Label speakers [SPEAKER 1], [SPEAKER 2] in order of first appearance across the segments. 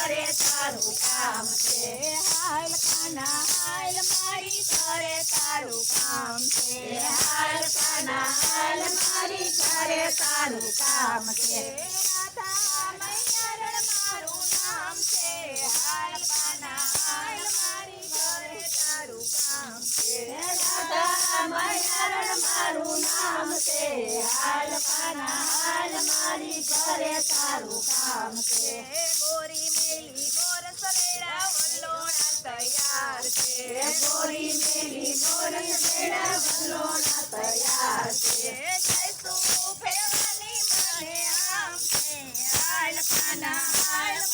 [SPEAKER 1] ઘરે તારું કામ છે
[SPEAKER 2] મારી ઘરે તારું કામ છે.
[SPEAKER 1] હાલ ખાના હાલ મારી ઘરે તારું કામ છે. રાધા મૈયારણ મારું નામ છે. હાલ ખાના હાલ મારી ઘરે તારું કામ છે.
[SPEAKER 2] રાધા મયારણ મારું નામ છે. હાલ ખાના હાલ મારી ઘરે તારું કામ છે.
[SPEAKER 1] ગોરી મેલી ગોર સરેડા વલ્લોણા જઈશું આમ છે હાલ ખાના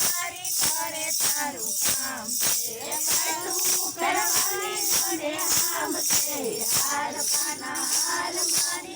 [SPEAKER 1] મારી ઘરે તારું કામ છે
[SPEAKER 2] મને આમ છે. હાલ ખાના હાલ મારી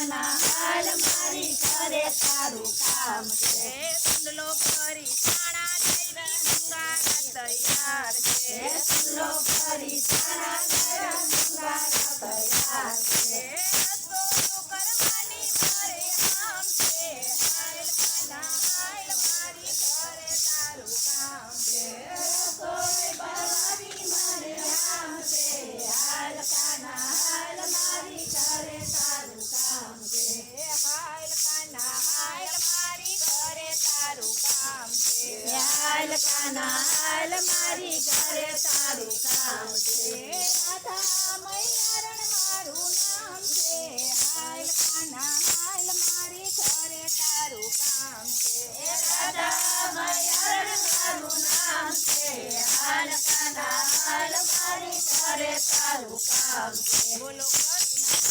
[SPEAKER 2] છે
[SPEAKER 1] હાલ મારી ઘરે તારું કામ છે
[SPEAKER 2] ખાના હાલ મારી ઘરે તારું કામ છે
[SPEAKER 1] હાલ ખાના હાલ મારી ઘરે તારું
[SPEAKER 2] મારી ઘરે તારું કામ છે
[SPEAKER 1] રાધા મૈયારણ મારું નામ છે હાલ ખાના હાલ મારી ઘરે તારું કામ છે
[SPEAKER 2] રાધા મૈયારણ મારું નામ છે હાલ ખાના હાલ મારી ઘરે તારું કામ છે
[SPEAKER 1] બોલો કૃષ્ણ